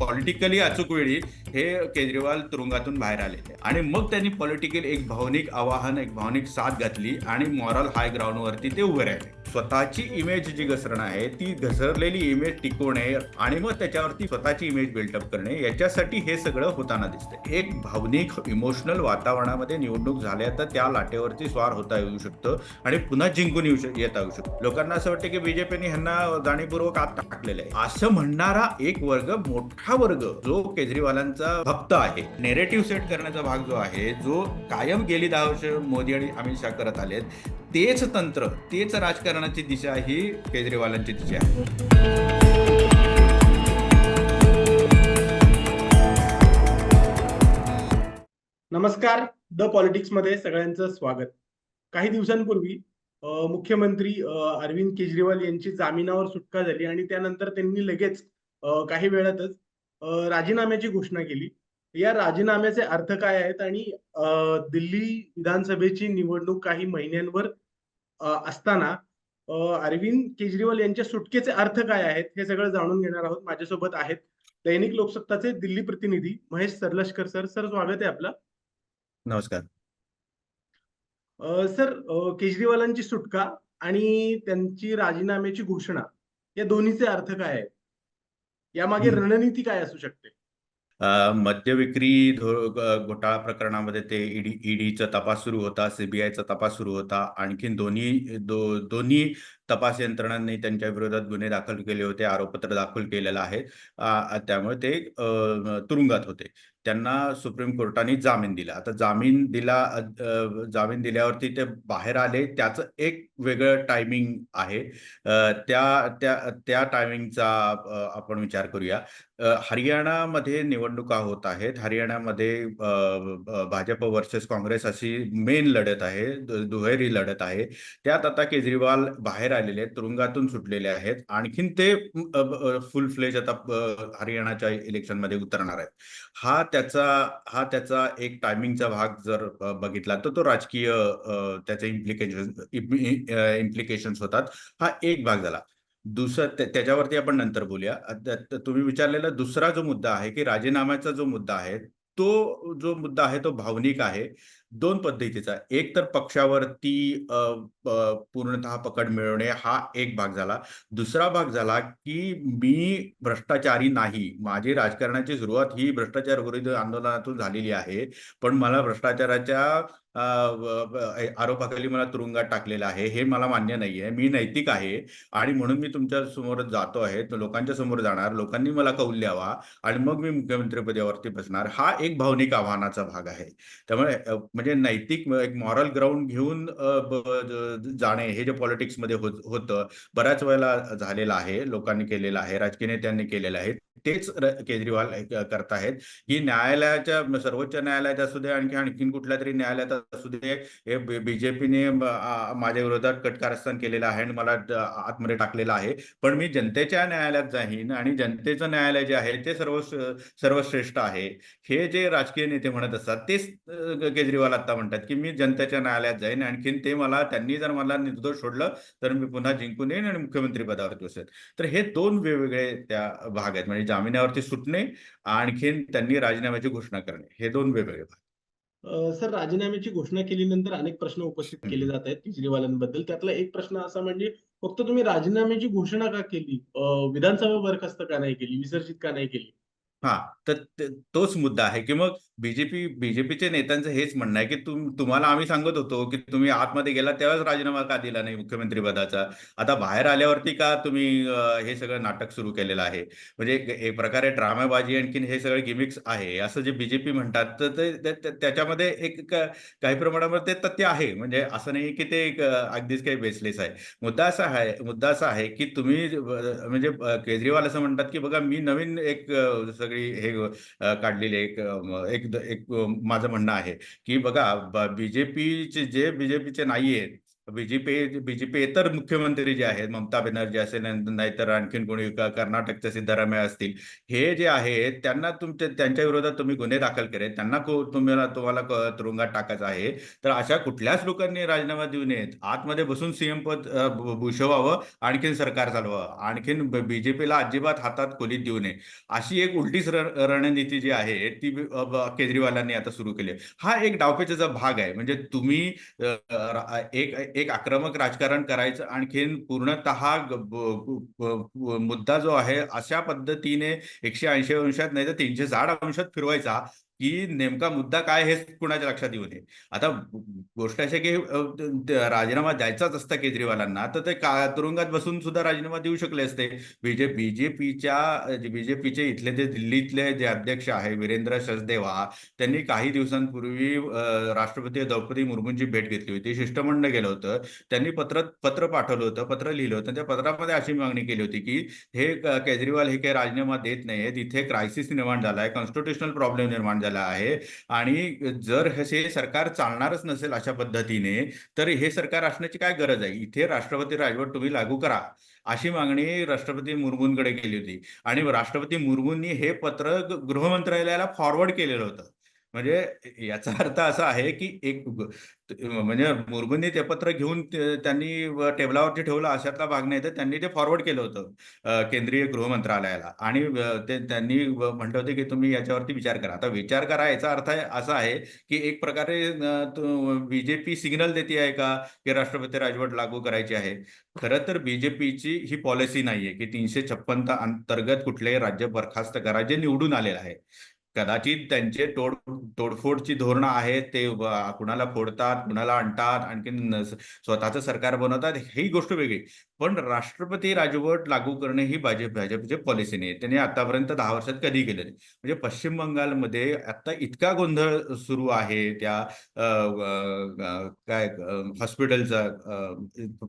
Politically अचूक वेळी हे केजरीवाल तुरुंगातून बाहेर आलेले. आणि मग त्यांनी पॉलिटिकल एक भावनिक आवाहन एक भावनिक साथ घातली आणि मॉरल हाय ग्राउंडवरती ते उभे राहिले. स्वतःची इमेज जी घसरण आहे ती घसरलेली इमेज टिकवणे आणि मग त्याच्यावरती स्वतःची इमेज बिल्डअप करणे याच्यासाठी हे सगळं होताना दिसतंय. एक भावनिक इमोशनल वातावरणामध्ये निवडणूक झाल्या तर त्या लाटेवरती स्वार होता येऊ शकतं आणि पुन्हा जिंकून येऊ शक- येता येऊ शकतो. लोकांना असं वाटतं की बीजेपीने ह्यांना जाणीवपूर्वक आत टाकलेलं आहे. असं म्हणणारा एक वर्ग मोठा वर्ग जो केजरीवालांचा भक्त आहे. नेरेटिव्ह सेट करण्याचा भाग जो आहे जो कायम गेली दहा वर्ष मोदी आणि अमित शाह करत आलेत तेच तंत्र तेच राजकारणाची दिशा ही केजरीवालांची दिशा आहे. नमस्कार द पॉलिटिक्समध्ये सगळ्यांचं स्वागत. काही दिवसांपूर्वी मुख्यमंत्री अरविंद केजरीवाल यांची जामिनावर सुटका झाली आणि त्यानंतर त्यांनी लगेच काही वेळातच राजीनाम्याची घोषणा केली. या राजीनाम्याचे अर्थ काय आहेत आणि दिल्ली विधानसभेची निवडणूक काही महिन्यांवर असताना अरविंद केजरीवाल यांच्या सुटकेचे अर्थ काय आहेत हे सगळं जाणून घेणार आहोत. माझ्यासोबत आहेत दैनिक लोकसत्ताचे दिल्ली प्रतिनिधी महेश सरलशकर सर. सर स्वागत आहे आपलं. नमस्कार. सर केजरीवालांची सुटका आणि त्यांची राजीनाम्याची घोषणा या दोन्हीचे अर्थ काय आहेत? यामागे. रणनीती काय असू शकते? मद्य विक्री धो- घोटाळा प्रकरणामध्ये ते ईडी ईडीचा तपास सुरू होता सीबीआयचा तपास सुरू होता. आणखीन दोन्ही दो दोन्ही तपास यंत्रणांनी त्यांच्या विरोधात गुन्हे दाखल केले होते आरोपपत्र दाखल केलेलं आहे. त्यामुळे ते तुरुंगात होते. त्यांना सुप्रीम कोर्टाने जामीन दिला. आता जामीन दिला जामीन दिल्यावरती ते बाहेर आले. त्याचं एक वेगळं टायमिंग आहे. त्या त्या त्या टायमिंगचा आपण विचार करूया. हरियाणामध्ये निवडणुका होत आहेत. हरियाणामध्ये भाजप वर्सेस काँग्रेस अशी मेन लढत आहे. दु- दुहेरी लढत आहे. त्यात आता केजरीवाल बाहेर आलेले आहेत तुरुंगातून सुटलेले आहेत. आणखीन ते फुल फ्लेज आता हरियाणाच्या इलेक्शनमध्ये उतरणार आहेत. हा त्याचा हा त्याचा एक टायमिंगचा भाग जर बघितला तर तो राजकीय त्याचे इम्प्लिकेशन इम्प्लिकेशन्स होतात. हा एक भाग झाला. दुसरं त्याच्यावरती आपण नंतर बोलूया. तुम्ही विचारलेला दुसरा जो मुद्दा आहे की राजीनाम्याचा जो मुद्दा आहे तो जो मुद्दा आहे तो भावनिक आहे. दोन पद्धतीचा एक तर पक्षावरती पूर्णतः पकड मिळवणे हा एक भाग झाला. दुसरा भाग झाला की मी भ्रष्टाचारी नाही. माझी राजकारणाची सुरुवात ही भ्रष्टाचार विरोधी आंदोलनातून झालेली आहे. पण मला भ्रष्टाचाराच्या आरोपाखाली मला तुरुंगात टाकलेलं आहे. हे मला मान्य नाही आहे. मी नैतिक आहे आणि म्हणून मी तुमच्यासमोर जातो आहे. लोकांच्या समोर जाणार. लोकांनी मला कौल द्यावा आणि मग मी मुख्यमंत्री पदावरती बसणार. हा एक भावनिक आव्हानाचा भाग आहे. त्यामुळे म्हणजे म्हणजे नैतिक एक मॉरल ग्राउंड घेऊन जाणे हे जे पॉलिटिक्समध्ये होत होतं बऱ्याच वेळेला झालेलं आहे लोकांनी केलेलं आहे राजकीय नेत्यांनी केलेलं आहे. तेच केजरीवाल करत करतायत की न्यायालयाच्या सर्वोच्च न्यायालयात असू दे आणखी आणखीन कुठल्या तरी न्यायालयात असू दे हे बीजेपीने माझ्या विरोधात कटकारस्थान केलेलं आहे आणि मला आतमध्ये टाकलेलं आहे. पण मी जनतेच्या न्यायालयात जाईन आणि जनतेचं न्यायालय जे आहे ते सर्व सर्वश्रेष्ठ आहे. हे जे राजकीय नेते म्हणत असतात तेच केजरीवाल आता म्हणतात की मी जनतेच्या न्यायालयात जाईन आणखीन ते मला त्यांनी जर मला निर्दोष सोडलं तर मी पुन्हा जिंकून येईन आणि मुख्यमंत्री पदावरती बसेल तर हे दोन वेगवेगळे त्या भाग आहेत. म्हणजे जामिनावरती सुटणे आणखीन त्यांनी राजीनाम्याची घोषणा करणे. हे दोन वेगवेगळे भाग. सर राजीनाम्याची घोषणा केल्यानंतर अनेक प्रश्न उपस्थित. केले जात आहेत केजरीवालांबद्दल. त्यातला एक प्रश्न असा म्हणजे फक्त तुम्ही राजीनाम्याची घोषणा का केली? विधानसभा बरखास्त का नाही केली? विसर्जित का नाही केली? हा तर तोच मुद्दा आहे की मग बीजेपी बीजेपीचे नेत्यांचं हेच म्हणणं आहे की तुम तुम्हाला आम्ही सांगत होतो की तुम्ही आतमध्ये गेला तेव्हाच राजीनामा का दिला नाही मुख्यमंत्री पदाचा? आता बाहेर आल्यावरती का तुम्ही हे सगळं नाटक सुरू केलेलं आहे? म्हणजे एक प्रकारे ड्रामाबाजी आणखीन हे सगळे गिमिक्स आहे असं जे बीजेपी म्हणतात तर ते- त्याच्यामध्ये एक काही प्रमाणामध्ये ते तथ्य आहे. म्हणजे असं नाही की ते एक, अगदीच काही बेसलेस आहे. मुद्दा असा आहे मुद्दा असा आहे की तुम्ही म्हणजे केजरीवाल असं म्हणतात की बघा मी नवीन एक सगळी हे काढलेली एक एक एक माझं म्हणणं आहे की बघा बीजेपीचे जे बीजेपीचे नाही आहेत बीजेपी बीजेपी इतर मुख्यमंत्री जे आहेत ममता बॅनर्जी असेल नाहीतर आणखीन कोणी कर्नाटकचे सिद्धरामय्या असतील हे जे आहेत त्यांना तुमच्या त्यांच्या विरोधात तुम्ही गुन्हे दाखल केले त्यांना तुम्हाला तुम्हाला तुरुंगात टाकायचं आहे. तर अशा कुठल्याच लोकांनी राजीनामा देऊ नयेत. आतमध्ये बसून सीएम पद भूषवावं आणखीन सरकार चालवावं. आणखीन बीजेपीला अजिबात हातात खोलीत देऊ नये. अशी एक उलटीच रणनीती जी आहे ती केजरीवालांनी आता सुरू केली हा एक डावपेचा भाग आहे. म्हणजे तुम्ही एक एक आक्रमक राजकारण करायचं आणखीन पूर्णतः मुद्दा जो आहे अशा पद्धतीने एकशे ऐंशी अंशात नाही तर तीनशे साठ अंशात फिरवायचा. की नेमका मुद्दा काय हे कुणाच्या लक्षात येऊ नये. आता गोष्ट अशी की राजीनामा द्यायचाच असता केजरीवालांना तर ते का तुरुंगात बसून सुद्धा राजीनामा देऊ शकले असते. बीजे बीजेपीच्या बीजेपीचे इथले जे दिल्लीतले जे अध्यक्ष आहे वीरेंद्र सचदेवा त्यांनी काही दिवसांपूर्वी राष्ट्रपती द्रौपदी मुर्मूंची भेट घेतली होती. शिष्टमंडळ गेलं होतं. त्यांनी पत्र पत्र पाठवलं होतं पत्र लिहिलं होतं. त्या पत्रामध्ये अशी मागणी केली होती की हे केजरीवाल हे काही राजीनामा देत नाहीयेत. इथे क्रायसिस निर्माण झालाय. कॉन्स्टिट्युशनल प्रॉब्लेम निर्माण झाला आहे. आणि जर हे सरकार चालणारच नसेल अशा पद्धतीने तर हे सरकार असण्याची काय गरज आहे? इथे राष्ट्रपती राजवट तुम्ही लागू करा अशी मागणी राष्ट्रपती मुर्मूंकडे केली होती. आणि राष्ट्रपती मुर्मूंनी हे पत्र गृहमंत्रालयाला फॉरवर्ड केलेलं होतं. म्हणजे याचा अर्थ असा आहे की एक म्हणजे मुर्मूंनी ते पत्र घेऊन त्यांनी टेबलावरती ठेवलं अशातला भाग नाही तर त्यांनी ते फॉरवर्ड केलं होतं केंद्रीय गृह मंत्रालयाला. आणि ते त्यांनी म्हणत म्हटलं होते की तुम्ही याच्यावरती विचार करा. आता विचार करा याचा अर्थ असा आहे की एक प्रकारे बीजेपी सिग्नल देते आहे का? की राष्ट्रपती राजवट लागू करायची आहे. खरं तर बीजेपीची ही पॉलिसी नाहीये की तीनशे छप्पन अंतर्गत कुठलेही राज्य बरखास्त करा जे निवडून आलेलं आहे. कदाचित त्यांचे तोड तोडफोडची धोरणं आहेत ते कुणाला फोडतात कुणाला आणतात आणखीन स्वतःचं सरकार बनवतात ही गोष्ट वेगळी. पण राष्ट्रपती राजवट लागू करणे ही भाजप भाजपची पॉलिसी नाही त्यांनी आतापर्यंत दहा वर्षात कधी केलं नाही. म्हणजे पश्चिम बंगालमध्ये आता इतका गोंधळ सुरू आहे त्या काय हॉस्पिटलचा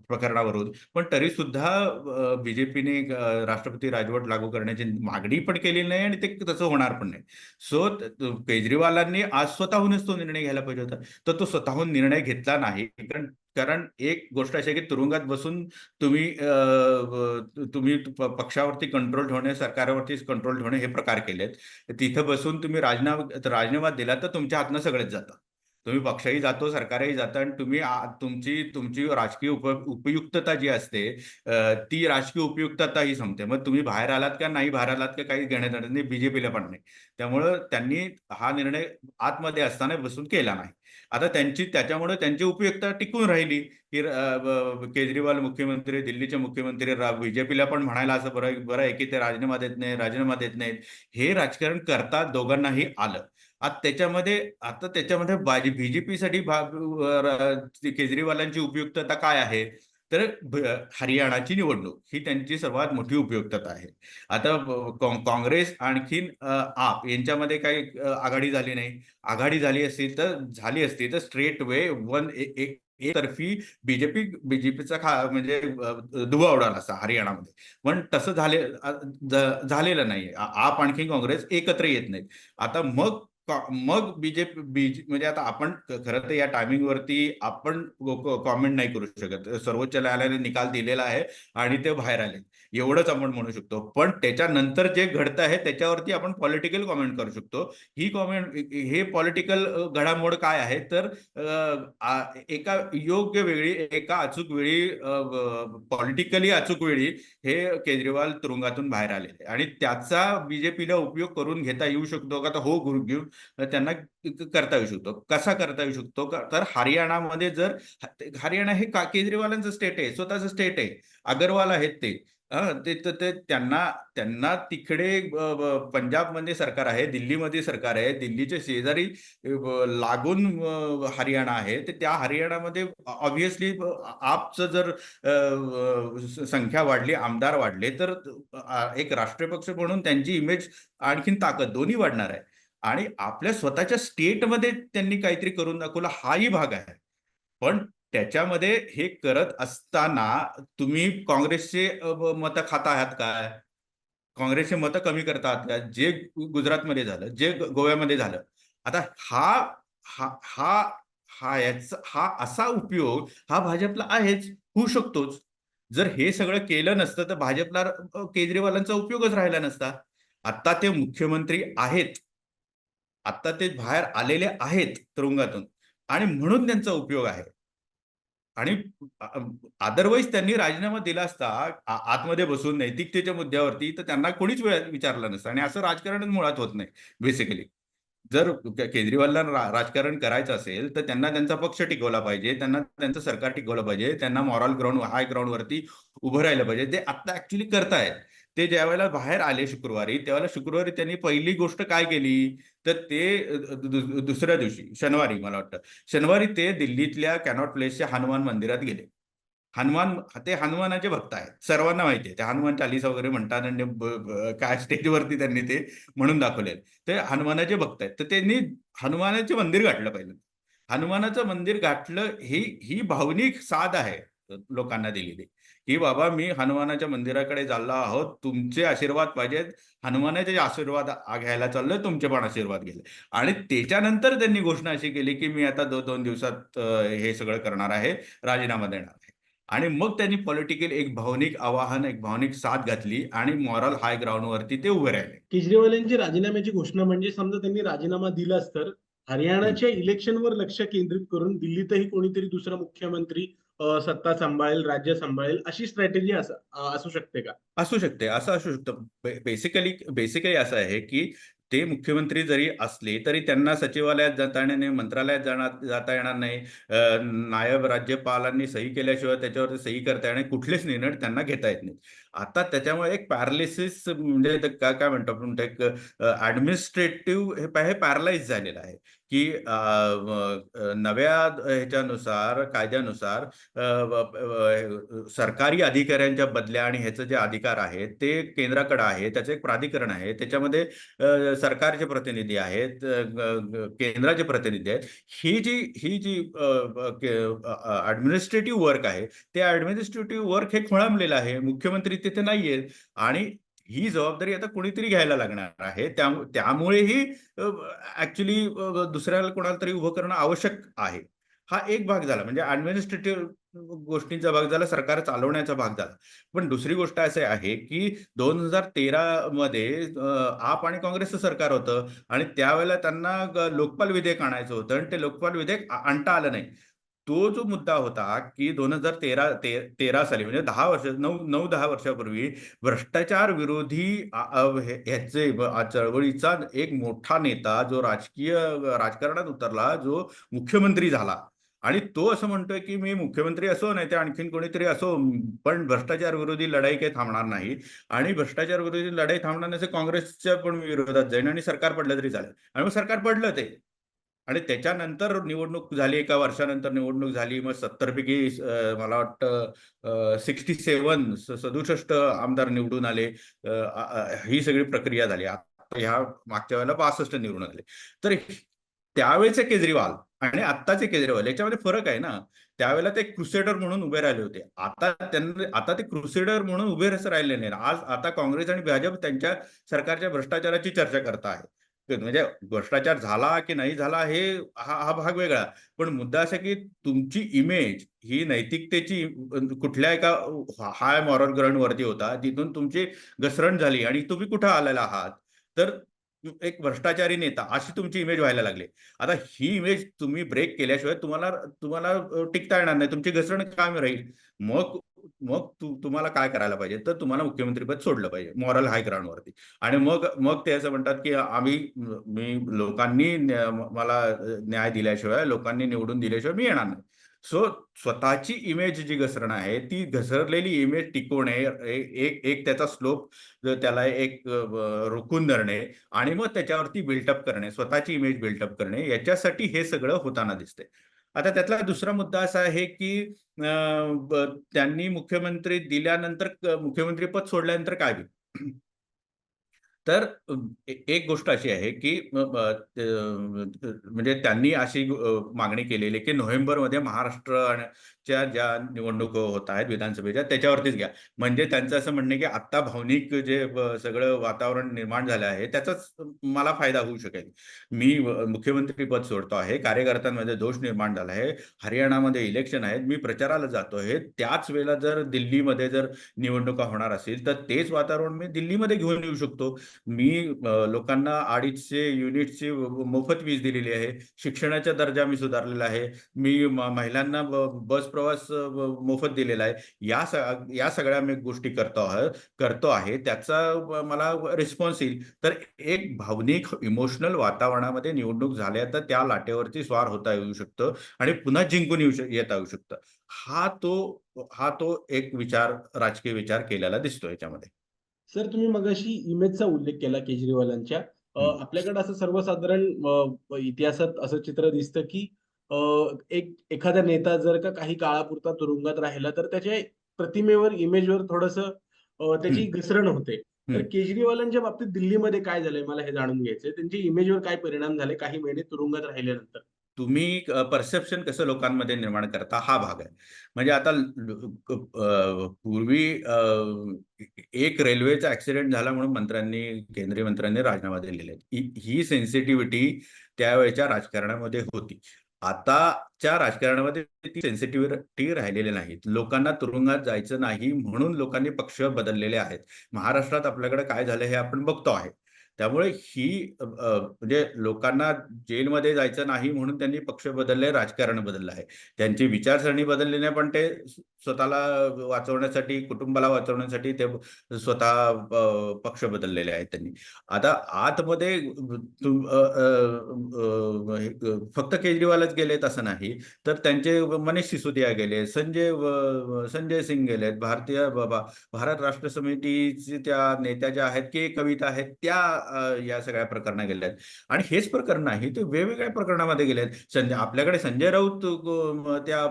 प्रकरणावरून. पण तरी सुद्धा बीजेपीने राष्ट्रपती राजवट लागू करण्याची मागणी पण केली नाही आणि ते तसं होणार पण नाही. सो केजरीवालांनी आज स्वतःहूनच तो निर्णय घ्यायला पाहिजे होता. तर तो स्वतःहून निर्णय घेतला नाही. कारण कारण एक गोष्ट अशी आहे की तुरुंगात बसून तुम्ही तुम्ही पक्षावरती कंट्रोल ठेवणे सरकारवरती कंट्रोल ठेवणे हे प्रकार केलेत. तिथं बसून तुम्ही राजीनामा राजीनामा दिला तर तुमच्या हातनं सगळेच जातं. तुम्ही पक्षही जातो सरकारही जातं आणि तुम्ही तुमची तुमची राजकीय उप उपयुक्तता जी असते ती राजकीय उपयुक्तता ही संपते. मग तुम्ही बाहेर आलात का नाही बाहेर आलात का काही घेण्यात येणार नाही बीजेपीला पण नाही. त्यामुळं त्यांनी हा निर्णय आतमध्ये असताना बसून केला नाही. आता त्यांची त्याच्यामुळे त्यांची उपयुक्तता टिकून राहिली. की केजरीवाल मुख्यमंत्री दिल्लीचे मुख्यमंत्री बीजेपीला पण म्हणायला असं बरं बरं आहे की ते राजीनामा देत नाही राजीनामा देत नाहीत. हे राजकारण करतात दोघांनाही आलं. आता त्याच्यामध्ये आता त्याच्यामध्ये बीजेपीसाठी केजरीवालांची उपयुक्तता काय आहे? तर हरियाणाची निवडणूक ही त्यांची सर्वात मोठी उपयुक्तता आहे. आता काँग्रेस आणखीन आप यांच्यामध्ये काही आघाडी झाली नाही. आघाडी झाली असती तर झाली असती तर स्ट्रेट वे वन एक एकतर्फी बीजेपी बीजेपीचा खा म्हणजे दुवा उडाला असता हरियाणामध्ये. पण तसं झाले झालेलं नाही आप आणखी काँग्रेस एकत्र येत नाहीत. आता मग मग बीजेपी बीजे म्हणजे आता आपण खरं तर या टायमिंग वरती आपण कॉमेंट नाही करू शकत. सर्वोच्च न्यायालयाने निकाल दिलेला आहे आणि ते बाहेर आले. एवढंच आपण म्हणू शकतो. पण त्याच्यानंतर जे घडतं आहे त्याच्यावरती आपण पॉलिटिकल कॉमेंट करू शकतो. ही कॉमेंट हे पॉलिटिकल घडामोड काय आहे? तर एका योग्य वेळी एका अचूक वेळी पॉलिटिकली अचूक वेळी हे केजरीवाल तुरुंगातून बाहेर आलेले आणि त्याचा बीजेपीला उपयोग करून घेता येऊ शकतो का? तर हो गुरु घेऊन त्यांना करता येऊ शकतो. कसा करता येऊ शकतो? तर हरियाणामध्ये जर हरियाणा हे का केजरीवालांचं स्टेट आहे स्वतःचं स्टेट आहे. अगरवाल आहेत ते. ते तर त्यांना त्यांना तिकडे पंजाबमध्ये सरकार आहे दिल्लीमध्ये सरकार आहे दिल्लीच्या शेजारी लागून हरियाणा आहे तर त्या हरियाणामध्ये ऑब्व्हियसली आपचं जर संख्या वाढली आमदार वाढले तर एक राष्ट्रीय पक्ष म्हणून त्यांची इमेज आणखीन ताकद दोन्ही वाढणार आहे. आणि आपल्या स्वतःच्या स्टेटमध्ये त्यांनी काहीतरी करून दाखवलं हाही भाग आहे. पण त्याच्यामध्ये हे करत असताना तुम्ही काँग्रेसचे मतं खाता आहात काय काँग्रेसचे मतं कमी करता आहात का? जे गुजरातमध्ये झालं जे गोव्यामध्ये झालं. आता हा हा हा हा याचा हा असा उपयोग हा भाजपला आहेच होऊ शकतोच. जर हे सगळं केलं नसतं तर भाजपला केजरीवालांचा उपयोगच राहिला नसता. आता ते मुख्यमंत्री आहेत. आता ते बाहेर आलेले आहेत तुरुंगातून. आणि म्हणून त्यांचा उपयोग आहे. आणि अदरवाईज त्यांनी राजीनामा दिला असता आतमध्ये बसून नैतिकतेच्या मुद्द्यावरती तर त्यांना कोणीच वेळ विचारलं नसतं. आणि असं राजकारण मुळात होत नाही बेसिकली जर केजरीवालला राजकारण करायचं असेल तर त्यांना त्यांचा पक्ष टिकवला पाहिजे त्यांना त्यांचं सरकार टिकवलं पाहिजे त्यांना मॉरल ग्राउंड हाय ग्राउंड वरती उभं राहिलं पाहिजे. ते आता ऍक्च्युली करतायत. ते ज्यावेळेला बाहेर आले शुक्रवारी त्यावेळेला शुक्रवारी त्यांनी पहिली गोष्ट काय केली? तर ते दुसऱ्या दिवशी शनिवारी मला वाटतं. शनिवारी ते दिल्लीतल्या कॅनॉट प्लेसच्या हनुमान मंदिरात गेले. हनुमान ते हनुमानाचे भक्त आहेत. सर्वांना माहिती आहे. ते हनुमान चालीसा वगैरे म्हणतात आणि काय स्टेजवरती त्यांनी ते म्हणून दाखवले ते हनुमानाचे भक्त आहेत. तर त्यांनी हनुमानाचे मंदिर गाठलं पाहिजे हनुमानाचं मंदिर गाठलं ही ही भावनिक साध आहे लोकांना दिलेली. की बाबा मी हनुमानाच्या मंदिराकडे चाललो आहोत. तुमचे आशीर्वाद पाहिजेत. हनुमानाचे आशीर्वाद घ्यायला चाललोय तुमचे पण आशीर्वाद गेले आणि त्याच्यानंतर त्यांनी घोषणा अशी केली की मी आता दो दोन दिवसात हे सगळं करणार आहे राजीनामा देणार आहे. आणि मग त्यांनी पॉलिटिकल एक भावनिक आवाहन एक भावनिक साथ घातली आणि मॉरल हाय ग्राउंडवरती ते उभे राहिले. केजरीवाल यांची राजीनाम्याची घोषणा म्हणजे समजा त्यांनी राजीनामा दिलाच तर हरियाणाच्या इलेक्शनवर लक्ष केंद्रित करून दिल्लीतही कोणीतरी दुसरा मुख्यमंत्री सत्ता सांभाळेल राज्य सांभाळेल अशी स्ट्रॅटेजी असू शकते का? असू शकते. असं असू शकतं. बेसिकली बेसिकली असं आहे की ते मुख्यमंत्री जरी असले तरी त्यांना सचिवालयात जाता येणार नाही मंत्रालयात जाणार जाता येणार नाही. नायब राज्यपालांनी सही केल्याशिवाय त्याच्यावरती सही करता येणार कुठलेच निर्णय त्यांना घेता येत नाही आता त्याच्यामुळे एक पॅरालिसिस म्हणजे काय काय म्हणतो आपण एक ऍडमिनिस्ट्रेटिव्ह हे हे पॅरालाइज झालेलं आहे. की नव्या ह्याच्यानुसार कायद्यानुसार सरकारी अधिकाऱ्यांच्या बदल्या आणि ह्याचं जे अधिकार आहे ते केंद्राकडे आहे त्याचं एक प्राधिकरण आहे त्याच्यामध्ये सरकारचे प्रतिनिधी आहेत केंद्राचे प्रतिनिधी आहेत. ही जी ही जी ऍडमिनिस्ट्रेटिव्ह वर्क आहे ते ऍडमिनिस्ट्रेटिव्ह वर्क हे खोळंबलेलं आहे मुख्यमंत्री तिथे नाहीये आणि ही जबाबदारी आता कुणीतरी घ्यायला लागणार आहे. त्यामुळेही ऍक्च्युली दुसऱ्याला कोणाला तरी उभं करणं आवश्यक आहे. हा एक भाग झाला. म्हणजे ऍडमिनिस्ट्रेटिव्ह गोष्टींचा भाग झाला सरकार चालवण्याचा भाग झाला. पण दुसरी गोष्ट असे आहे की दोन हजार तेरा मध्ये आप आणि काँग्रेसचं सरकार होतं आणि त्यावेळेला त्यांना लोकपाल विधेयक आणायचं होतं आणि ते लोकपाल विधेयक आणता आलं नाही. तो जो मुद्दा होता की दोन हजार तेरा ते, तेरा साली म्हणजे दहा वर्ष नऊ नऊ दहा वर्षापूर्वी भ्रष्टाचार विरोधी ह्याचे चळवळीचा एक मोठा नेता जो राजकीय राजकारणात उतरला जो मुख्यमंत्री झाला. आणि तो असं म्हणतोय की मी मुख्यमंत्री असो नाही ते आणखीन कोणीतरी असो पण भ्रष्टाचार विरोधी लढाई काही थांबणार नाही. आणि भ्रष्टाचार विरोधी लढाई थांबणार नाही काँग्रेसच्या पण विरोधात जाईन आणि सरकार पडलं तरी चालेल. आणि मग सरकार पडलं ते. आणि त्याच्यानंतर निवडणूक झाली एका वर्षानंतर निवडणूक झाली. मग सत्तरपैकी मला वाटतं सिक्स्टी सेवन सदुसष्ट आमदार निवडून आले. ही सगळी प्रक्रिया झाली. आता ह्या मागच्या वेळेला पासष्ट निवडून आले. तर त्यावेळेचे केजरीवाल आणि आत्ताचे केजरीवाल याच्यामध्ये फरक आहे ना. त्यावेळेला ते क्रुसेडर म्हणून उभे राहिले होते. आता त्यांना आता ते क्रुसेडर म्हणून उभे राहिले नाही आज आता काँग्रेस आणि भाजप त्यांच्या सरकारच्या भ्रष्टाचाराची चर्चा करता आहे म्हणजे भ्रष्टाचार झाला की नाही झाला हे हा हा भाग वेगळा. पण मुद्दा असा की तुमची इमेज ही नैतिकतेची कुठल्या एका हाय मॉरल ग्राउंड वरती होता तिथून तुमची घसरण झाली आणि तुम्ही कुठं आलेला आहात? तर एक भ्रष्टाचारी नेता अशी तुमची इमेज व्हायला लागली. आता ही इमेज तुम्ही ब्रेक केल्याशिवाय तुम्हाला तुम्हाला टिकता येणार नाही तुमची घसरण काम राहील. मग मग तु, तुम्हाला काय करायला पाहिजे? तर तुम्हाला मुख्यमंत्रीपद सोडलं पाहिजे मॉरल हाय ग्राउंडवरती आणि मग मग ते असं म्हणतात की आम्ही मी लोकांनी मला न्याय दिल्याशिवाय लोकांनी निवडून दिल्याशिवाय मी येणार नाही. सो स्वतःची इमेज जी घसरण आहे ती घसरलेली इमेज टिकवणे एक एक त्याचा स्लोप त्याला एक रोखून धरणे आणि मग त्याच्यावरती बिल्टअप करणे स्वतःची इमेज बिल्टअप करणे याच्यासाठी हे सगळं होताना दिसते आता त्यातला दुसरा मुद्दा असा आहे की अं, त्यांनी मुख्यमंत्री दिल्यानंतर मुख्यमंत्री पद सोडल्यानंतर काय होईल? तर एक गोष्ट अशी आहे, की म्हणजे त्यांनी अशी मागणी केलेली की नोव्हेंबरमध्ये महाराष्ट्र आणि च्या ज्या निवडणूक होत आहेत विधानसभेच्या त्याच्यावरतीच घ्या. म्हणजे त्यांचं असं म्हणणं की आत्ता भावनिक जे सगळं वातावरण निर्माण झालं आहे, त्याचाच मला फायदा होऊ शकेल. मी मुख्यमंत्री पद सोडतो आहे. कार्यकर्त्यांमध्ये दोष निर्माण झाला आहे. हरियाणामध्ये इलेक्शन आहेत. मी प्रचाराला जातो आहे. त्याच वेळेला जर दिल्लीमध्ये जर निवडणुका होणार असेल तर तेच वातावरण मी दिल्लीमध्ये घेऊन येऊ शकतो. मी लोकांना 250 युनिट्सची मोफत वीज दिलेली आहे. शिक्षणाचा दर्जा मी सुधारलेला आहे. मी महिलांना ब बस प्रवास मोफत दिलेला आहे. या सगळ्या मी गोष्टी करतो आहे करतो आहे. त्याचा मला रिस्पॉन्स येईल. तर एक भावनिक इमोशनल वातावरणामध्ये निवडणूक झाल्या, तर त्या लाटेवरती स्वार होता येऊ शकतं आणि पुन्हा जिंकून येऊ श येता येऊ शकतं. हा तो हा तो एक विचार राजकीय विचार केलेला दिसतो याच्यामध्ये. सर तुम्ही मगाशी इमेजचा उल्लेख केला केजरीवालांच्या. आपल्याकडे असं सर्वसाधारण इतिहासात असं चित्र दिसतं, की एक एखादा नेता जर का काही काळापुरता तुरुंगात राहिला, तर त्याच्या प्रतिमेवर, इमेजवर थोडंसं त्याची. घसरण होते. तर. केजरीवालांच्या बाबतीत दिल्लीमध्ये काय झालंय मला हे जाणून घ्यायचंय. त्यांच्या इमेजवर काय परिणाम झाले काही महिने तुरुंगात राहिल्यानंतर? तुम्ही परसेप्शन कसं लोकांमध्ये निर्माण करता हा भाग आहे. म्हणजे आता पूर्वी एक रेल्वेचा ॲक्सिडेंट झाला म्हणून मंत्र्यांनी, केंद्रीय मंत्र्यांनी राजीनामा दिलेले ही सेन्सिटिव्हिटी त्यावेळच्या राजकारणामध्ये होती. आताच्या राजकारणामध्ये ती सेन्सिटिव्हिटी राहिलेली नाहीत. लोकांना तुरुंगात जायचं नाही म्हणून लोकांनी पक्ष बदललेले आहेत. महाराष्ट्रात आपल्याकडे काय झालं हे आपण बघतो आहे. त्यामुळे ही म्हणजे लोकांना जेलमध्ये जायचं नाही म्हणून त्यांनी पक्ष बदलले, राजकारण बदललं आहे. त्यांची विचारसरणी बदलली नाही, पण ते स्वतःला वाचवण्यासाठी, कुटुंबाला वाचवण्यासाठी ते स्वतः पक्ष बदललेले आहेत त्यांनी. आता आतमध्ये फक्त केजरीवालच गेलेत असं नाही. तर त्यांचे मनीष सिसोदिया गेले, संजय संजय सिंग गेलेत, भारतीय बाबा भारत राष्ट्र समितीचे त्या नेत्या ज्या आहेत, की कविता आहेत, त्या या सगळ्या प्रकरणात गेल्या आहेत. आणि हेच प्रकरण नाही, ते वेगवेगळ्या प्रकरणामध्ये गेले आहेत. संजय आपल्याकडे संजय राऊत त्या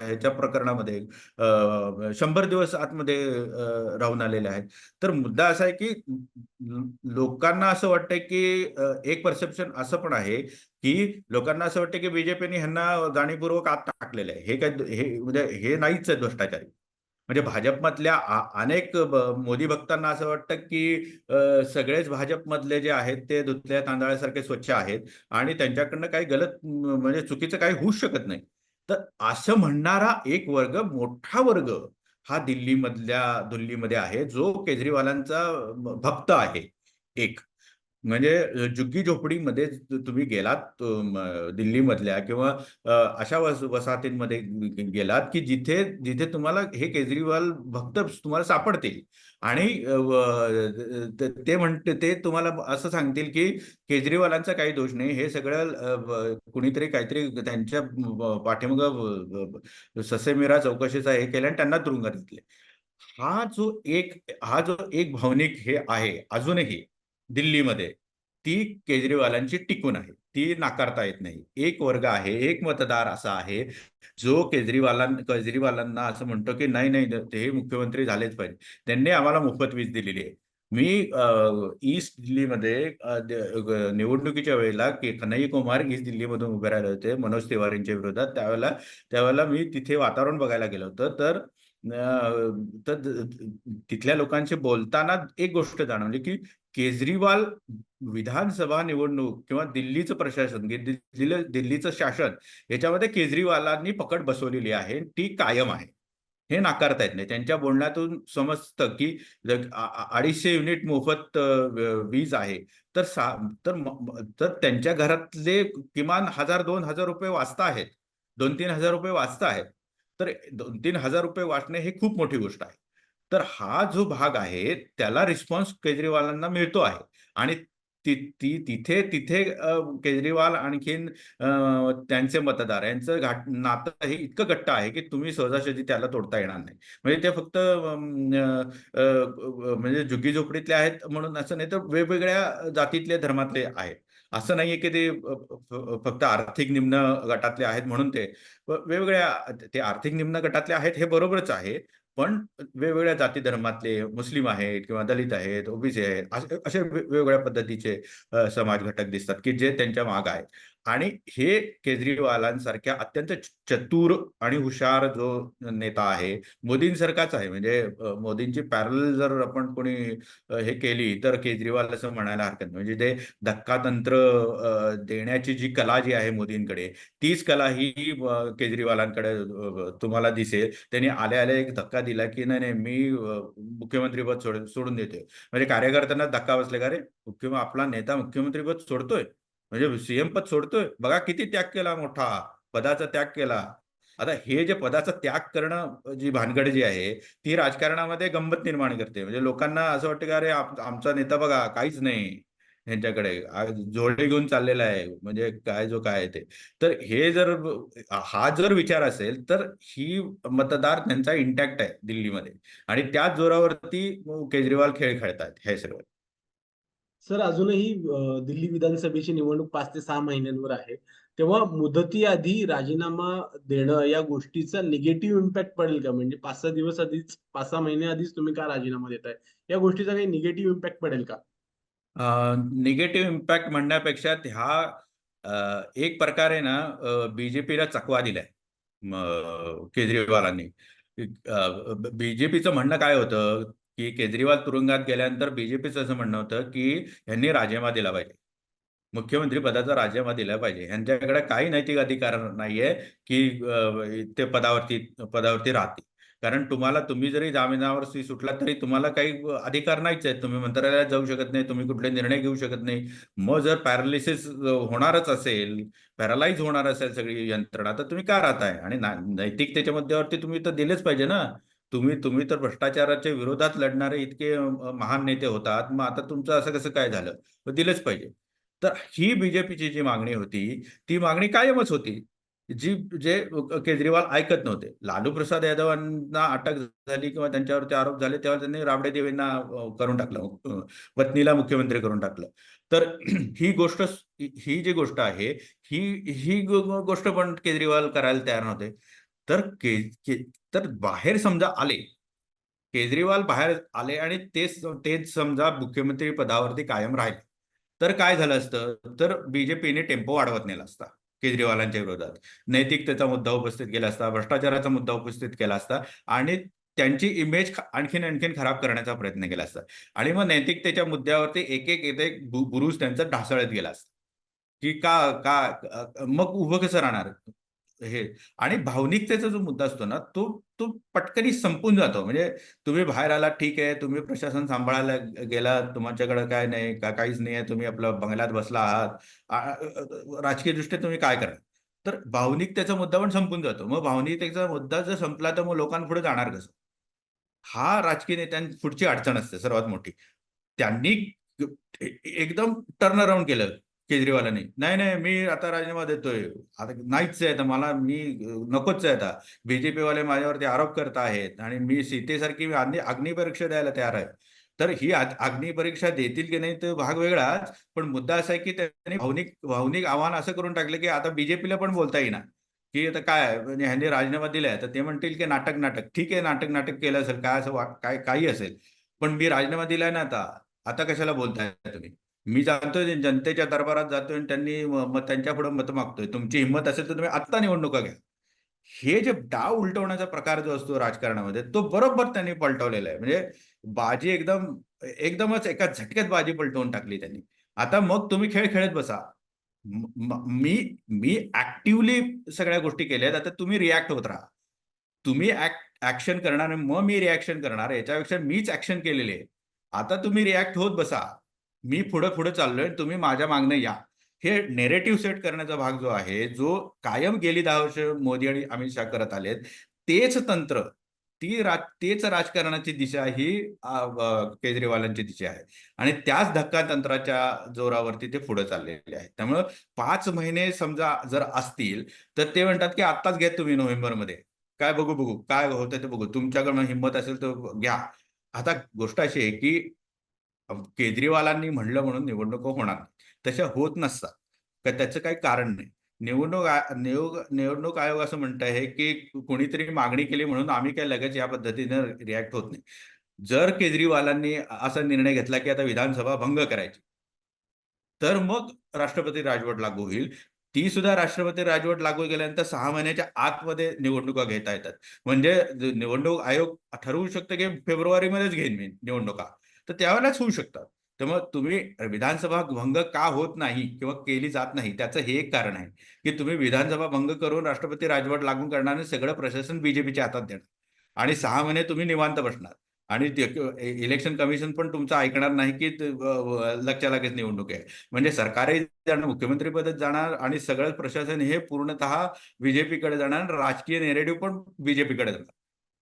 ह्याच्या प्रकरणामध्ये शंभर दिवस आतमध्ये राहून आलेले आहेत. तर मुद्दा असा आहे, की लोकांना असं वाटतंय, की एक परसेप्शन असं पण आहे, की लोकांना असं वाटतं, की बीजेपीने ह्यांना जाणीवपूर्वक आत टाकलेलं आहे. हे काय हे म्हणजे हे नाहीच आहे भ्रष्टाचारी. म्हणजे भाजपमधल्या अनेक मोदी भक्तांना असं वाटतं, की सगळेच भाजपमधले जे आहेत ते धुतल्या तांदळासारखे स्वच्छ आहेत आणि त्यांच्याकडनं काही गलत म्हणजे चुकीचं काही होऊच शकत नाही. तर असं म्हणणारा एक वर्ग, मोठा वर्ग हा दिल्लीमधल्या दिल्लीमध्ये आहे, जो केजरीवालांचा भक्त आहे एक. म्हणजे जुग्गी झुग्गी-झोपडीमध्ये तुम्ही गेलात दिल्लीमधल्या किंवा अशा वस वसाहतींमध्ये गेलात, की जिथे जिथे तुम्हाला हे केजरीवाल भक्त तुम्हाला सापडतील आणि ते म्हणते ते तुम्हाला असं सांगतील, की केजरीवालांचा काही दोष नाही. हे सगळं कुणीतरी काहीतरी त्यांच्या पाठीमाग ससेमिरा चौकशीचा हे केलं आणि त्यांना तुरुंगात घेतले हा जो एक हा जो एक भावनिक हे आहे अजूनही दिल्लीमध्ये, ती केजरीवालांची टिकून आहे. ती नाकारता येत नाही. एक वर्ग आहे, एक मतदार असा आहे, जो केजरीवालां केजरीवालांना असं म्हणतो, की नाही, नाही ते मुख्यमंत्री झालेच पाहिजे. त्यांनी आम्हाला मोफत वीज दिलेली आहे. मी ईस्ट दिल्लीमध्ये निवडणुकीच्या वेळेला के कन्हैया कुमार ईस्ट दिल्लीमधून उभे राहिले होते मनोज तिवारींच्या विरोधात. त्यावेळेला त्यावेळेला मी तिथे वातावरण बघायला गेलो होतो. तर तर तिथल्या लोकांशी बोलताना एक गोष्ट जाणवली, की केजरीवाल विधानसभा निवडणूक किंवा दिल्लीचं प्रशासन, दिल्ली दिल्लीचं शासन याच्यामध्ये केजरीवालांनी पकड बसवलेली आहे. ती कायम आहे. हे नाकारता येत नाही. त्यांच्या बोलण्यातून समजतं, की अडीचशे युनिट मोफत वीज आहे. तर सा तर तर त्यांच्या घरातले किमान ₹1000-2000 वाचताहेत. ₹2,000-3,000 वाचताहेत. तर दोन तीन हजार रुपये वाचणे ही खूप मोठी गोष्ट आहे. तर हा जो भाग आहे, त्याला रिस्पॉन्स केजरीवालांना मिळतो आहे आणि ती ती तिथे तिथे केजरीवाल आणखीन त्यांचे मतदार यांचं घाट नातं हे इतकं घट्ट आहे, की तुम्ही सहजासहजी त्याला तोडता येणार नाही. म्हणजे ते फक्त म्हणजे झुग्गी-झोपडीतले आहेत म्हणून असं नाही, तर वेगवेगळ्या जातीतले, धर्मातले आहेत. असं नाहीये, की ते फक्त आर्थिक निम्न गटातले आहेत म्हणून ते वेगवेगळ्या ते आर्थिक निम्न गटातले आहेत हे बरोबरच आहे. पण वेगवेगळ्या जाती धर्मातले मुस्लिम आहेत किंवा दलित आहेत ओबीसी आहेत असे वेगवेगळ्या पद्धतीचे समाज घटक दिसतात की जे त्यांच्या माग आहेत. आणि हे केजरीवालांसारख्या अत्यंत चतुर आणि हुशार जो नेता आहे मोदींसारखाच आहे. म्हणजे मोदींची पॅरल जर आपण कोणी हे केली तर केजरीवाल असं म्हणायला हरकत नाही. म्हणजे ते धक्कातंत्र तंत्र देण्याची जी कला जी आहे मोदींकडे तीच कला ही केजरीवालांकडे तुम्हाला दिसेल. त्यांनी आल्या आल्या एक धक्का दिला की नाही नाही मी मुख्यमंत्रीपद सोड सोडून देतोय. म्हणजे कार्यकर्त्यांना धक्का बसले का रे मुख्य आपला नेता मुख्यमंत्रीपद सोडतोय? म्हणजे सीएम पद सोडतोय. बघा किती त्याग केला मोठा. पदाचा त्याग केला. आता हे जे पदाचा त्याग करणं जी भानगड जी आहे ती राजकारणामध्ये गंमत निर्माण करते. म्हणजे लोकांना असं वाटतं की अरे आमचा नेता बघा काहीच नाही यांच्याकडे. जोडे घेऊन चाललेला आहे. म्हणजे काय जो काय आहे ते. तर हे जर हा जर विचार असेल तर ही मतदार त्यांचा इंटॅक्ट आहे दिल्लीमध्ये. आणि त्याच जोरावरती केजरीवाल खेळ खेळतात हे सर्व. सर अजूनही दिल्ली विधानसभेची निवडणूक पाच ते सहा महिन्यांवर आहे. तेव्हा मुदतीआधी राजीनामा देणं या गोष्टीचा निगेटिव्ह इम्पॅक्ट पडेल का? म्हणजे पाच सहा दिवस आधीच पाच सहा महिने आधीच तुम्ही का राजीनामा देताय? या गोष्टीचा काही निगेटिव्ह इम्पॅक्ट पडेल का? निगेटिव्ह इम्पॅक्ट म्हणण्यापेक्षा ह्या एक प्रकारे ना बीजेपीला चकवा दिलाय. केजरीवालांनी. बीजेपीचं म्हणणं काय होतं? की केजरीवाल तुरुंगात गेल्यानंतर बीजेपीचं असं म्हणणं होतं की यांनी राजीनामा दिला पाहिजे. मुख्यमंत्री पदाचा राजीनामा दिला पाहिजे. यांच्याकडे काही नैतिक अधिकार नाहीये की ते पदावरती पदावरती राहतील. कारण तुम्हाला तुम्ही जरी जामिनावर सुटला तरी तुम्हाला काही अधिकार नाहीच आहेत. तुम्ही मंत्रालयात जाऊ शकत नाही तुम्ही कुठले निर्णय घेऊ शकत नाही. मग जर पॅरालिसिस होणारच असेल पॅरालाइज होणार असेल सगळी यंत्रणा तर तुम्ही का राहताय? आणि ना- नैतिकतेच्या मुद्द्यावरती तुम्ही तर दिलेच पाहिजे ना. तुम्ही तुम्ही तर भ्रष्टाचाराच्या विरोधात लढणारे इतके महान नेते होतात. मग आता तुमचं असं कसं काय झालं? मग दिलंच पाहिजे. तर ही बीजेपीची जी मागणी होती ती मागणी कायमच होती. जी जे केजरीवाल ऐकत नव्हते. लालू प्रसाद यादवांना अटक झाली किंवा त्यांच्यावरती आरोप झाले तेव्हा त्यांनी राबडे देवींना करून टाकलं. पत्नीला मुख्यमंत्री करून टाकलं. तर ही गोष्ट ही जी गोष्ट आहे ही ही गोष्ट पण केजरीवाल करायला तयार नव्हते. तर के, के तर बाहेर समजा आले केजरीवाल बाहेर आले आणि तेच तेच समजा मुख्यमंत्री पदावरती कायम राहिले तर काय झालं असतं? तर बीजेपीने टेम्पो वाढवत नेला असता केजरीवालांच्या विरोधात. नैतिकतेचा मुद्दा उपस्थित केला असता भ्रष्टाचाराचा मुद्दा उपस्थित केला असता आणि त्यांची इमेज आणखीन आणखीन खराब करण्याचा प्रयत्न केला असता. आणि मग नैतिकतेच्या मुद्द्यावरती एक एक एक एक बुरुज त्यांचा ढासळत गेला असता. की का का मग उभं कसं राहणार? हे. आणि भावनिकतेचा जो मुद्दा असतो ना तो तो पटकनी संपून जातो. म्हणजे तुम्ही बाहेर आलात ठीक आहे. तुम्ही प्रशासन सांभाळायला गेलात तुमच्याकडे काय नाही का काहीच नाही आहे. तुम्ही आपलं बंगल्यात बसला आहात. राजकीय दृष्ट्या तुम्ही काय करा तर भावनिकतेचा मुद्दा पण संपून जातो. मग भावनिकतेचा मुद्दा जर संपला तर मग लोकांपुढे जाणार कसं? हा राजकीय नेत्यां पुढची अडचण असते सर्वात मोठी. त्यांनी एकदम टर्न अराउंड केलं. केजरीवालांनी. नाही नाही मी आता राजीनामा देतोय. आता नाहीच आहे आता मला मी नकोच आहे आता. बीजेपी वाले माझ्यावरती आरोप करत आहेत आणि मी सीतेसारखी मी अग्नि अग्निपरीक्षा द्यायला तयार आहे. तर ही अग्निपरीक्षा देतील की नाही तर भाग वेगळाच. पण मुद्दा असा आहे की त्यांनी भावनिक भावनिक आव्हान असं करून टाकलं की आता बीजेपीला पण बोलता येईना. की आता काय म्हणजे ह्यांनी राजीनामा दिलाय तर ते म्हणतील की नाटक नाटक. ठीक आहे नाटक नाटक केलं असेल काय असं काय काही असेल. पण मी राजीनामा दिलाय ना आता. आता कशाला बोलताय तुम्ही? मी जातोय जनतेच्या दरबारात जातोय आणि त्यांनी मग त्यांच्या पुढे मत मागतोय. तुमची हिंमत असेल तर तुम्ही आत्ता निवडणुका घ्या. हे जे डाव उलटवण्याचा प्रकार जो असतो राजकारणामध्ये तो बरोबर त्यांनी पलटवलेला आहे. म्हणजे बाजी एकदम एकदमच एका झटक्यात बाजी पलटवून टाकली त्यांनी. आता मग तुम्ही खेळ खेळत बसा. मी मी ऍक्टिव्हली सगळ्या गोष्टी केल्या आहेत. आता तुम्ही रिॲक्ट होत राहा. तुम्ही ऍक्शन करणार मग मी रिॲक्शन करणार. याच्यापेक्षा मीच ऍक्शन केलेली. आहे आता तुम्ही रिॲक्ट होत बसा. मी पुढे पुढे चाललोय तुम्ही माझ्या मागणं या. हे नेरेटिव्ह सेट करण्याचा भाग जो आहे जो कायम गेली दहा वर्ष मोदी आणि अमित शहा करत आलेत तेच तंत्र ती राज तेच राजकारणाची दिशा ही केजरीवालांची दिशा आहे. आणि त्याच धक्का तंत्राच्या जोरावरती ते पुढे चाललेले आहेत. त्यामुळं पाच महिने समजा जर असतील तर ते म्हणतात की आत्ताच घ्या तुम्ही नोव्हेंबरमध्ये. काय बघू बघू काय होतं ते बघू. तुमच्याकडनं हिंमत असेल तर घ्या. आता गोष्ट अशी आहे की केजरीवालांनी म्हणलं म्हणून निवडणुका होणार नाही. तशा होत नसतात का त्याचं काही कारण नाही निवडणूक निवड निवडणूक आयोग असं म्हणत आहे, की कोणीतरी मागणी केली म्हणून आम्ही काही लगेच या पद्धतीनं रिॲक्ट होत नाही. जर केजरीवालांनी असा निर्णय घेतला, की आता विधानसभा भंग करायची. तर मग राष्ट्रपती राजवट लागू होईल. ती सुद्धा राष्ट्रपती राजवट लागू केल्यानंतर सहा महिन्याच्या आतमध्ये निवडणुका घेता येतात. म्हणजे निवडणूक आयोग ठरवू शकतं, की फेब्रुवारीमध्येच घेईन मी निवडणुका. तर त्यावेळेलाच होऊ शकतात. त्यामुळे तुम्ही विधानसभा भंग का होत नाही किंवा केली जात नाही त्याचं हे एक कारण आहे, की तुम्ही विधानसभा भंग करून राष्ट्रपती राजवट लागू करणार सगळं प्रशासन बीजेपीच्या हातात देणार. आणि सहा महिने तुम्ही निवांत बसणार. आणि इलेक्शन कमिशन पण तुमचं ऐकणार नाही, की लगच्या लगेच निवडणूक आहे. म्हणजे सरकारही जाणार, मुख्यमंत्रीपदच जाणार आणि सगळं प्रशासन हे पूर्णतः बीजेपीकडे जाणार. राजकीय नेरेटिव्ह पण बीजेपीकडे जाणार.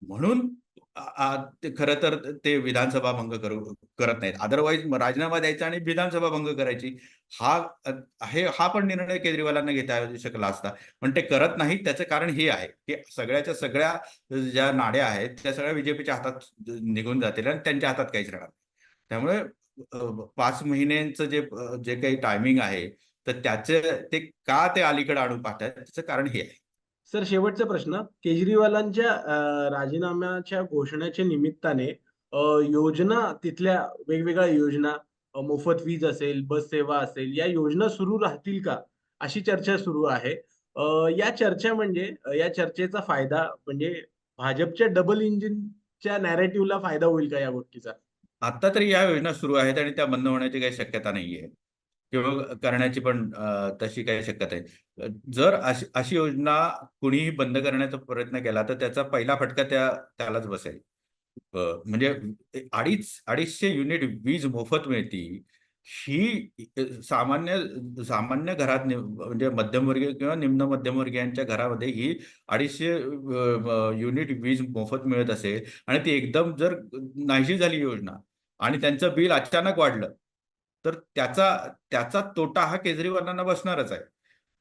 म्हणून खरं तर ते विधानसभा भंग करू करत नाहीत. अदरवाईज राजीनामा द्यायचा आणि विधानसभा भंग करायची. हा हे हा पण निर्णय केजरीवालांना घेता येऊ शकला असता. पण ते करत नाहीत त्याचं कारण हे आहे, की सगळ्याच्या सगळ्या ज्या नाड्या आहेत त्या सगळ्या बीजेपीच्या हातात निघून जातील आणि त्यांच्या हातात काहीच राहणार त्यामुळे पाच महिन्यांचं जे जे काही टायमिंग आहे, तर त्याचे ते का ते अलीकडे आणून पाहतात त्याचं कारण हे आहे. सर शेवटचा प्रश्न केजरीवालांच्या राजीनाम्याच्या घोषणेच्या निमित्ताने योजना तिथल्या वेगवेगळ्या योजना मोफत वीज असेल, बस सेवा असेल या योजना सुरू राहतील का? अशी चर्चा सुरू आहे. या चर्चा म्हणजे या चर्चेचा फायदा म्हणजे भाजपच्या डबल इंजिनच्या नॅरेटिव्हला फायदा होईल का या गोष्टीचा? आता तरी या योजना सुरू आहेत आणि त्या बंद होण्याची काही शक्यता नाहीये. किंवा करण्याची पण तशी काही शक्यता आहे. जर अशी योजना कुणीही बंद करण्याचा प्रयत्न केला, तर त्याचा पहिला फटका त्या त्यालाच बसेल. म्हणजे अडीच 250 युनिट वीज मोफत मिळती. ही सामान्य सामान्य घरात म्हणजे मध्यमवर्गीय किंवा निम्न मध्यमवर्गीयांच्या घरामध्ये ही 250 युनिट वीज मोफत मिळत असेल आणि ती एकदम जर नाहीशी झाली योजना आणि त्यांचं बिल अचानक वाढलं, तर त्याचा त्याचा तोटा हा केजरीवालांना बसणारच आहे.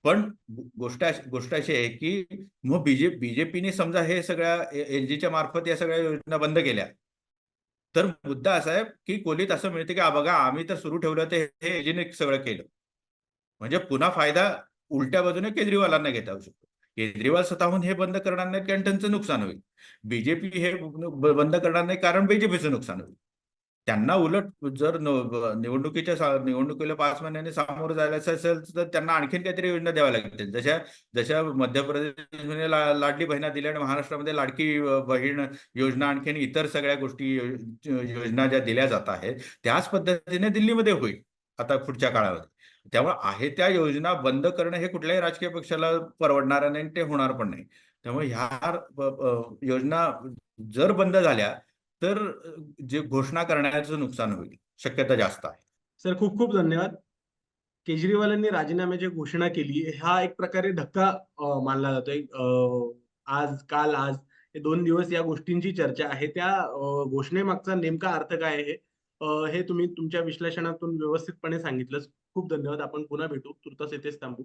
पण गोष्ट अशी गोष्ट अशी आहे, की मग बीजे बीजेपीने समजा हे सगळ्या एलजीच्या मार्फत या सगळ्या योजना बंद केल्या. तर मुद्दा असा आहे, की कोलीत असं मिळते, की बघा आम्ही तर सुरू ठेवलं ते हे एलजीने सगळं केलं. म्हणजे पुन्हा फायदा उलट्या बाजूने केजरीवालांना घेता येऊ शकतो. केजरीवाल स्वतःहून हे बंद करणार नाही कारण त्यांचं नुकसान होईल. बीजेपी हे बंद करणार नाही कारण बीजेपीचं नुकसान होईल. त्यांना उलट जर निवडणुकीच्या निवडणुकीला पाच महिन्यांनी सामोरं जायचं असेल, तर त्यांना आणखीन काहीतरी योजना द्याव्या लागतील. जशा जशा मध्य प्रदेशमध्ये लाडली बहिणा दिल्या आणि महाराष्ट्रामध्ये लाडकी बहीण योजना आणखीन इतर सगळ्या गोष्टी योजना ज्या दिल्या जात आहेत, त्याच पद्धतीने दिल्लीमध्ये होईल आता पुढच्या काळामध्ये. त्यामुळे आहे त्या योजना बंद करणं हे कुठल्याही राजकीय पक्षाला परवडणार नाही आणि ते होणार पण नाही. त्यामुळे ह्या योजना जर बंद झाल्या तर जे घोषणा करण्याचं नुकसान होईल. शक्यता जास्त आहे. सर खूप-खूप धन्यवाद. केजरीवालांनी राजीनाम्याची घोषणा केली. हा एक प्रकारे धक्का मानला जातोय. आज, काल, आज हे दोन दिवस या गोष्टींची चर्चा आहे. त्या घोषणेमागचा नेमका अर्थ काय आहे? हे तुम्ही तुमच्या विश्लेषणातून व्यवस्थितपणे सांगितलं. खूप धन्यवाद. आपण पुन्हा भेटू. तुर्तास येथेच थांबू.